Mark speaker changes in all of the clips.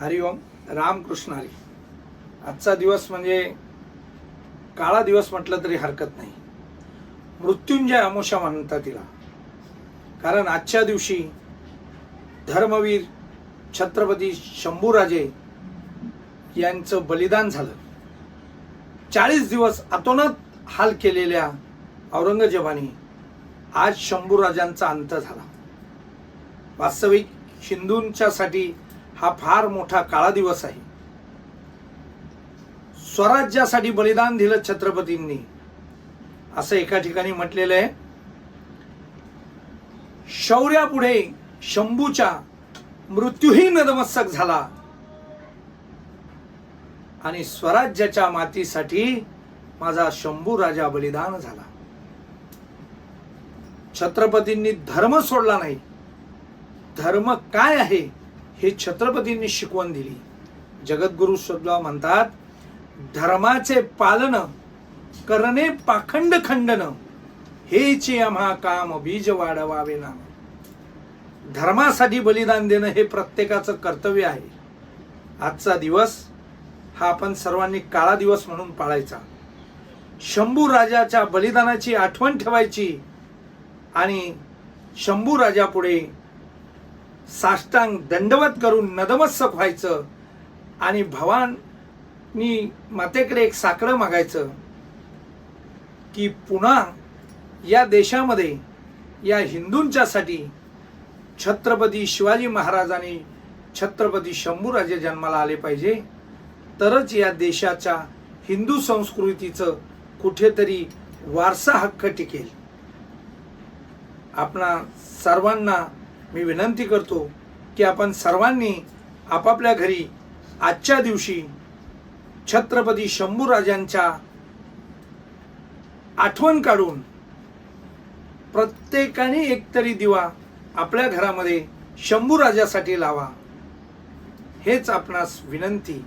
Speaker 1: हरिओम रामकृष्ण हरी. आजचा दिवस म्हणजे काळा दिवस म्हटलं तरी हरकत नाही. मृत्युंजय अमोशा म्हणतात तिला. कारण आजच्या दिवशी धर्मवीर छत्रपती शंभूराजे यांचं बलिदान झालं. चाळीस दिवस अतोनात हाल केलेल्या औरंगजेबाने आज शंभूराजांचा अंत झाला. वास्तविक हिंदूंच्यासाठी हा फार मोठा काळा दिवस आहे. स्वराज्यासाठी बलिदान दिलं छत्रपतींनी. असं एका ठिकाणी म्हटलेलं आहे. शौर्यापुढे शंभूच्या मृत्यूही नदमस्तक झाला. आणि स्वराज्याच्या मातीसाठी माझा शंभू राजा बलिदान झाला. छत्रपतींनी धर्म सोडला नाही. धर्म काय आहे? हे छत्रपतींनी शिकवण दिली. जगद्गुरु सुद्धा म्हणतात धर्माचे पालन करणे पाखंड खंडन हेचे आम्हा काम बीज वाढवावे ना. धर्मासाठी बलिदान देणं हे प्रत्येकाचं कर्तव्य आहे. आजचा दिवस हा आपण सर्वांनी काळा दिवस म्हणून पाळायचा. शंभू राजाच्या बलिदानाची आठवण ठेवायची आणि शंभू राजापुढे साष्टांग दंडवत करून नदमस्तक व्हायचं आणि भवानी मातेकडे एक साकडं मागायचं की पुन्हा या देशामध्ये या हिंदूंच्यासाठी छत्रपती शिवाजी महाराजांनी छत्रपती शंभूराजे जन्माला आले पाहिजे. तरच या देशाच्या हिंदू संस्कृतीचं कुठेतरी वारसा हक्क टिकेल. आपणा सर्वांना मी विनंती करतो की आपण सर्वांनी आपापल्या घरी आजच्या दिवशी छत्रपती शंभूराजांच्या आठवण काढून प्रत्येकाने एकतरी दिवा आपल्या घरामध्ये शंभूराजासाठी लावा. हेच आपणास विनंती.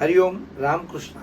Speaker 1: हरिओम रामकृष्ण